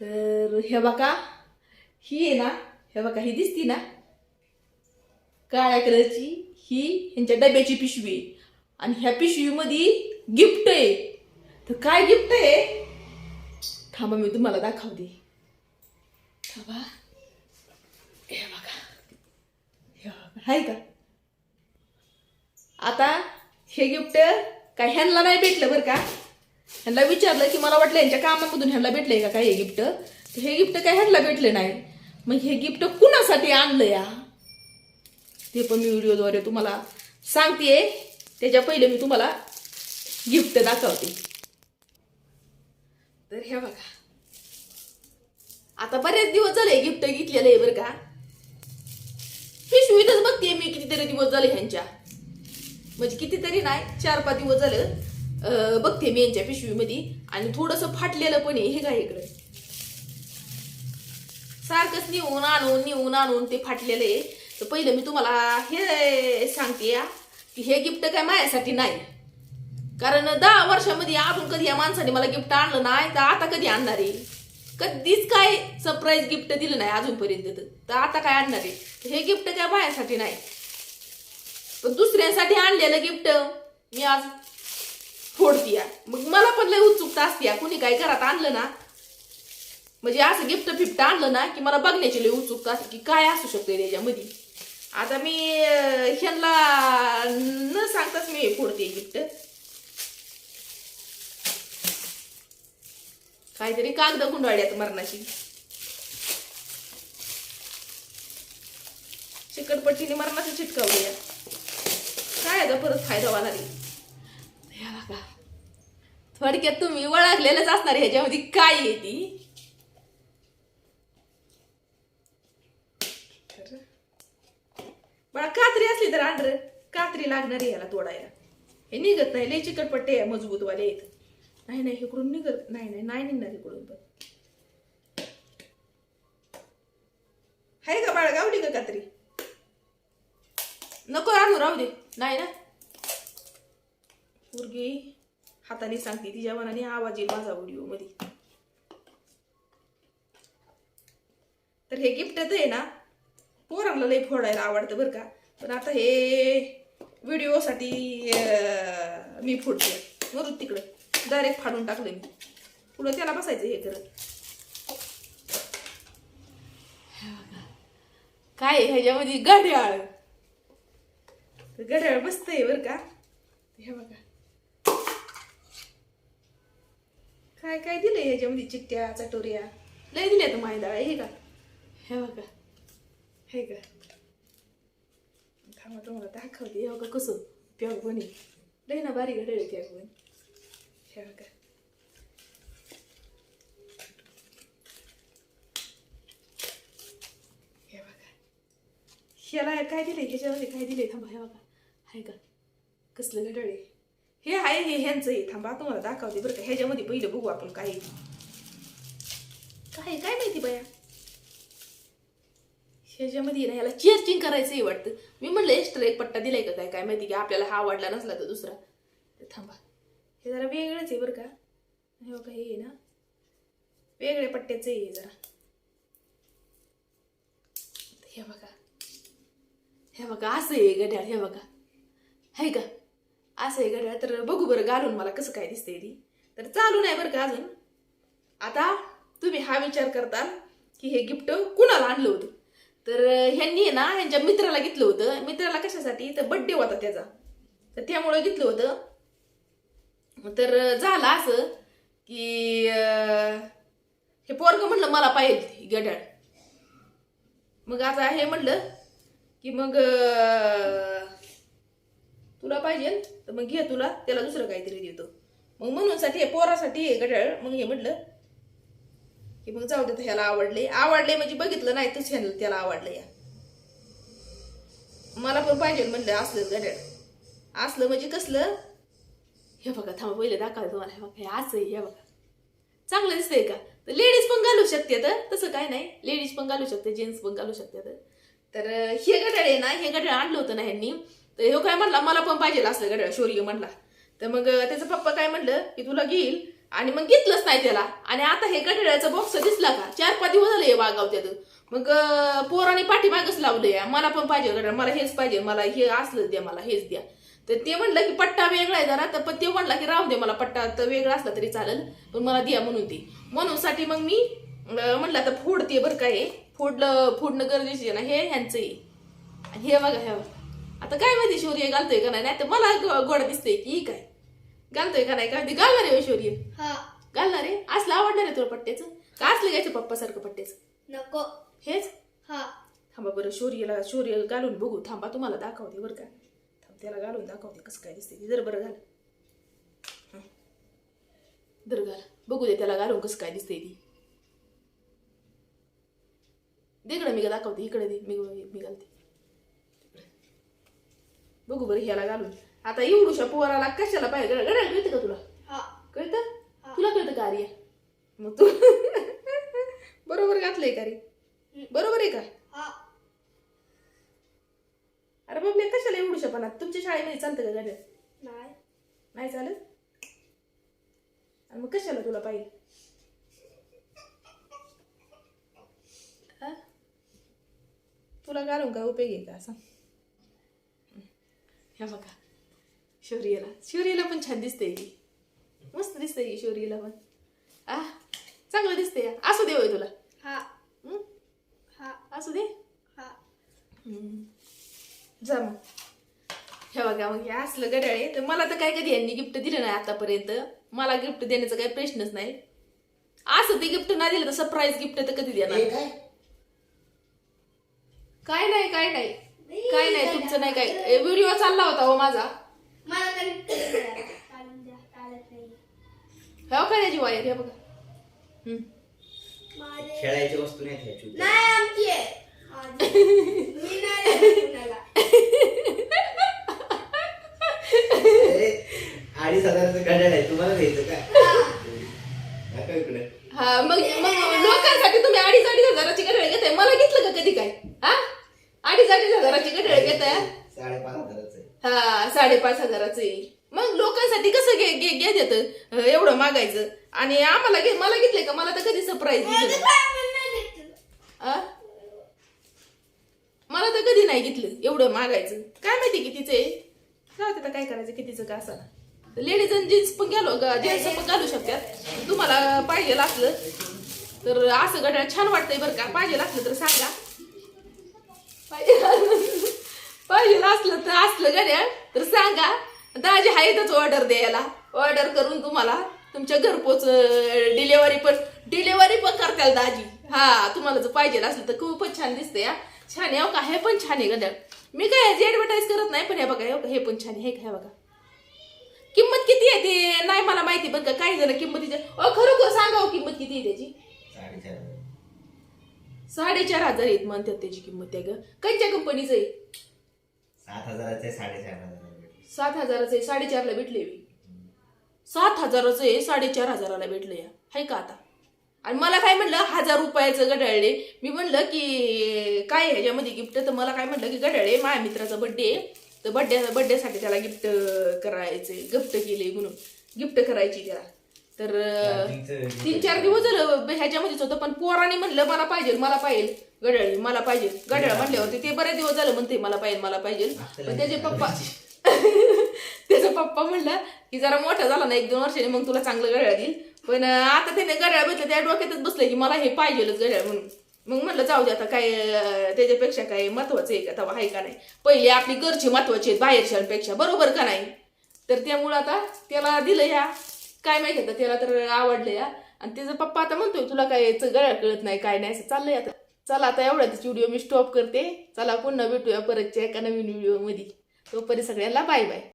तर हे बघा ही आहे ना हे बघा ही दिसती ना. काळ्या कलरची ही ह्यांच्या डब्याची पिशवी आहे. आणि ह्या पिशवीमध्ये गिफ्ट आहे. तर काय गिफ्ट आहे? थांबा मी तुम्हाला दाखवते. थांबा. हे बघा. हे बघा हाय का? आता हे गिफ्ट काय ह्यांना नाही भेटलं बरं का? ह्यांना विचारलं की मला वाटलं यांच्या कामामधून ह्यांना भेटलंय का काय हे गिफ्ट? तर हे गिफ्ट काय ह्यांना भेटले नाही. मग हे गिफ्ट कुणासाठी आणलं या? ते पण मी व्हिडिओद्वारे तुम्हाला सांगतेय. त्याच्या पहिले मी तुम्हाला गिफ्ट दाखवते. तर हे बघा. आता बरेच दिवस झाले गिफ्ट घेतलेलं आहे बरं का. पिशवीतच बघते मी कितीतरी दिवस झाले ह्यांच्या. म्हणजे कितीतरी नाही चार पाच दिवस झालं. बघते मी यांच्या पिशवीमध्ये. आणि थोडंसं फाटलेलं पण आहे हे काय इकडे. सारखंच निऊन आणून निऊन आणून ते फाटलेलं आहे. तर पहिलं मी तुम्हाला हे सांगते या की हे गिफ्ट काय माझ्यासाठी नाही. कारण दहा वर्षामध्ये अजून कधी या माणसाने मला गिफ्ट आणलं नाही तर आता कधी आणणार आहे? कधीच काय सरप्राईज गिफ्ट दिलं नाही अजूनपर्यंत तर. आता काय आणणार आहे? हे गिफ्ट काय माझ्यासाठी नाही. पण दुसऱ्यांसाठी आणलेलं गिफ्ट मी आज फोडतीया मग मला पण लय उत्सुकता असते. कुणी काय घरात आणलं ना म्हणजे असं गिफ्ट फिफ्ट आणलं ना की मला बघण्याची लय उत्सुकता असते की काय असू शकते त्याच्यामध्ये. आता मी ह्यांना न सांगताच मी हे फोडते गिफ्ट काहीतरी कागद गुंडाळ्यात मरणाची. चिकटपट्टीने मरणाचं चिटकावूया काय आता परत फायदा व्हायला आहे थोडक्यात तुम्ही वळखलेलंच असणार ह्याच्यामध्ये काय आहे ती? बळा कात्री असली तर आंध्र. कात्री लागणार आहे याला तोडायला. हे निघत नाही लय चिकटपट्टे आहे मजबूतवाले आहेत. नाही नाही इकडून निघत नाही नाही नाही निघणार इकडून पण. आहे का बाळा गावली का कात्री? नको आणू राहू दे. नाही ना? मुर्गी हाताने सांगते तिच्या मनाने आवाज येईल माझा व्हिडिओमध्ये. तर हे गिफ्ट आहे ना पोरांना लई फोडायला आवडतं बरं का. पण आता हे व्हिडिओसाठी मी फोडते. मरू तिकडं. डायरेक्ट फाडून टाकलं मी. पुढं त्याला बसायचं हे करत. काय ह्याच्यामध्ये? घड्याळ. घड्याळ आहे बरं का. हे बघा. काय काय दिलंय ह्याच्यामध्ये चिट्ट्या चटोऱ्या? लय दिल्या तर मायदाळ हे का? हे बघा हे का? थांबा तुम्हाला दाखवते. हे बघा कसं प्याग बनी लय ना बारीक घड्याळ आहे प्याग बनी हे बघा. हे बघा. ह्याला काय दिले ह्याच्यामध्ये काय दिले थांबा हे बघा. हाय का? कसलं घडळे हे आहे हे ह्यांचं हे थांबा तुम्हाला दाखवते बरं का. ह्याच्यामध्ये पहिलं बघू आपण काय काय काय माहिती बाया? ह्याच्यामध्ये ना ह्याला चेअरचिंग करायचं आहे वाटतं. मी म्हणलं एक्स्ट्रा एक पट्टा दिलाय का काय? काय माहिती की आपल्याला हा आवडला नसला तर दुसरा. थांबा. हे जरा वेगळंच आहे बरं का. हे बघा हे आहे ना. वेगळ्या पट्ट्याचं आहे हे जरा. हे बघा. हे बघा असं आहे गड्याळ हे बघा. आहे का? असं आहे घड्याळ तर बघू बरं घालून मला कसं काय दिसतंय ती. तर चालू नाही बरं का अजून. आता तुम्ही हा विचार करता की हे गिफ्ट कुणाला आणलं होतं? तर ह्यांनी आहे ना ह्यांच्या मित्राला घेतलं होतं. मित्राला कशासाठी? तर बड्डे होता त्याचा. तर त्यामुळं घेतलं होतं. तर झालं असं की हे पोरग म्हणलं मला पाहिजे गड्याळ मग आता हे म्हणलं की मग तुला पाहिजे तर मग घे तुला त्याला दुसरं काहीतरी देतो. मग म्हणूनसाठी हे पोरासाठी हे घड्याळ मग हे म्हटलं की मग जाऊ दे ह्याला आवडले. आवडले म्हणजे बघितलं नाही तूच ह्याला त्याला आवडलं या. मला पण पाहिजे म्हणलं असलं घड्याळ असलं म्हणजे कसलं? हे बघा थांबा पहिले दाखवा तुम्हाला. हे बघा हे असं आहे हे बघा. चांगलं दिसतंय का? तर लेडीज पण घालू शकते तर. तसं काय नाही. लेडीज पण घालू शकते जेंट्स पण घालू शकते तर. हे घड्याळ आहे ना हे घड्याळ आणलं होतं ना ह्यांनी. तर हो काय म्हटला मला पण पाहिजे असलं घड्याळ शौर्य म्हटला तर मग त्याचा पप्पा काय म्हणलं की तुला घेईल आणि मग घेतलंच नाही त्याला. आणि आता हे गडळ्याचा बॉक्स दिसला का? चार पाच दिवस झाले हे वागावत्यात मग पोराने पाठीमागच लावले मला पण पाहिजे गडळ मला हेच पाहिजे मला हे असलंच द्या मला हेच द्या. तर ते म्हणलं की पट्टा वेगळा आहे जरा. तर पण ते म्हणला की राहू दे मला पट्टा तर वेगळा असला तरी चालेल पण मला द्या म्हणून ती. म्हणून साठी मग मी म्हणलं आता फोडते बरं काय फोडलं फोडणं गरजेचं आहे ना हे ह्यांचं आहे. हे बघा हे बघा. आता काय माहिती शौर्य घालतोय का नाही? नाही तर मला गोड दिसतंय की काय? घालतोय का नाही? का ते घालणार आहे हो शौर्य. हा. घालणार आहे? असलं आवडणार आहे तुला पट्ट्याचं? का असलं घ्यायचं पप्पासारखं पट्ट्याचं? नको. हेच? हा. थांबा बरं शौर्यला शौर्य घालून बघू. थांबा तुम्हाला दाखवते बरं का. थांब त्याला घालून दाखवते कसं काय दिसते ती. जर बरं घाल हं. जर घाल बघू दे त्याला घालून कसं काय दिसते ती. दे इकडे मी दाखवते. इकडे दे. मी मी घालते. बघू बरं ह्याला घालून. आता एवढूशा पोराला कशाला पाहिजे? गड्या कळते का तुला? हा. कळतं. तुला कळतं का आर्य? मग तू बरोबर घातलंय का रे? बरोबर आहे का? अरे बाबा मी कशाला एवढू शकणार तुमच्या शाळेमध्ये चालतं का गाड्या? नाही. नाही चालत? आणि मग कशाला तुला पाहिजे? हा? तुला घालून का उपयोग आहे का असं? हे बघा. शौर्यला. शौर्यला पण छान दिसते ही. मस्त दिसते ही शौर्यला पण. आ चांगलं दिसते असू दे होय तुला. हा. हं? हा. असू दे. हा. हम्म. जा मग. हे बघा मग हे असलं गड्याळ आहे. तर मला तर काय कधी यांनी गिफ्ट दिलं नाही आतापर्यंत. मला गिफ्ट देण्याचा काही प्रश्नच नाही. असं ते गिफ्ट नाही दिलं तर सरप्राईज गिफ्ट तर कधी देणार? हे काय? काय नाही काय नाही. काय नाही तुमचं नाही काय. व्हिडिओ चालला होता हो माझा. मला तरी चालत नाही. हे वायर हे बघा. हम्म. माझे खेळायची वस्तू नाही नाही आमची आहे. माझी. मी नाही देत कुणाला. अरे, अडीच हजाराचं घड्याळ आहे तुम्हाला घ्यायचं का नका इकडे हा मग मग लोकांसाठी तुम्ही अडीच अडीच हजाराची गडळ घेताय मला घेतलं का कधी काय हा अडीच साडेपाच हजाराचं आहे. हा साडेपाच हजाराचं आहे. मग लोकांसाठी कसं घे घे घे देत एवढं मागायचं. आणि आम्हाला घे मला घेतलंय का? मला तर कधी सरप्राईज दिलं नाही. आ? मला तर कधी नाही घेतलं एवढं मागायचं. काय माहिती कितीचं आहे? जाऊ दे आता काय करायचं कितीचं का असं. लेडीज आणि जीन्स पण घालू जेंट्स पण घालू शकतात. तुम्हाला पाहिजे असलं तर असं गड्या छान वाटतंय बरं का. पाहिजे असलं तर सांगा. पाहिजे पाहिजे असलं तर असलं गड्या तर सांगा. दाजी आहेतच ऑर्डर द्यायला. ऑर्डर करून तुम्हाला तुमच्या घरपोच डिलेवरी पण डिलेवरी पण करताल दाजी हा तुम्हाला जर पाहिजे असलं तर खूपच छान दिसते हा. छान आहे हो का? हे पण छान आहे गड्या मी काय याची ऍडव्हर्टाईज करत नाही पण हे बघा हे बघा, हे पण छान आहे हे काय बघा. किंमत किती आहे ते? नाही मला माहिती बरं का? काही जण किंमतीच्या अ खरोखर सांगा हो किंमत किती आहे त्याची? साडेचार हजार. साडेचार हजार आहेत म्हणतात त्याची किंमत आहे ग. कंच्या कंपनीचं आहे? सात हजाराचे साडेचार हजार. सात हजाराचं आहे साडेचारला भेटले मी. सात हजाराचं आहे साडेचार हजाराला भेटलं. या हाय का आता? आणि मला काय म्हणलं हजार रुपयाचं गडाळे मी म्हणलं की काय आहे ह्याच्यामध्ये गिफ्ट तर मला काय म्हणलं की गडाळे माझ्या मित्राचा बड्डे तर बड्डे बड्डेसाठी त्याला गिफ्ट करायचे गिफ्ट केले म्हणून. गिफ्ट करायची त्याला. तर तीन चार दिवस झालं ह्याच्यामध्येच होतं पण पोराने म्हणलं मला पाहिजे मला पाहिजे. गडाळी मला पाहिजे. गडाळ म्हणल्यावरती ते बरेच दिवस झालं म्हणते मला पाहिजे मला पाहिजे. पण त्याचे पप्पा त्याचा पप्पा म्हणला की जरा मोठा झाला ना एक दोन वर्षांनी मग तुला चांगलं गड्या देईल. पण आता त्याने गड्या भेटलं त्या डोक्यातच बसलं की मला हे पाहिजेलच गड्या म्हणून. मग म्हणलं जाऊ दे आता काय त्याच्यापेक्षा काय महत्वाचं आहे का तेव्हा आहे का नाही. पहिले आपली घरची महत्वाची आहेत बाहेरच्यापेक्षा बरोबर का नाही? तर त्यामुळं आता त्याला दिलं ह्या काय माहिती आता त्याला तर आवडलं या. आणि त्याचा पप्पा आता म्हणतोय तुला काय गळ्या कळत नाही काय नाही असं चाललंय आता. चला आता एवढ्याच व्हिडिओ मी स्टॉप करते. चला पुन्हा भेटूया परतच्या एका नवीन व्हिडिओमध्ये तोपर्यंत सगळ्यांना बाय बाय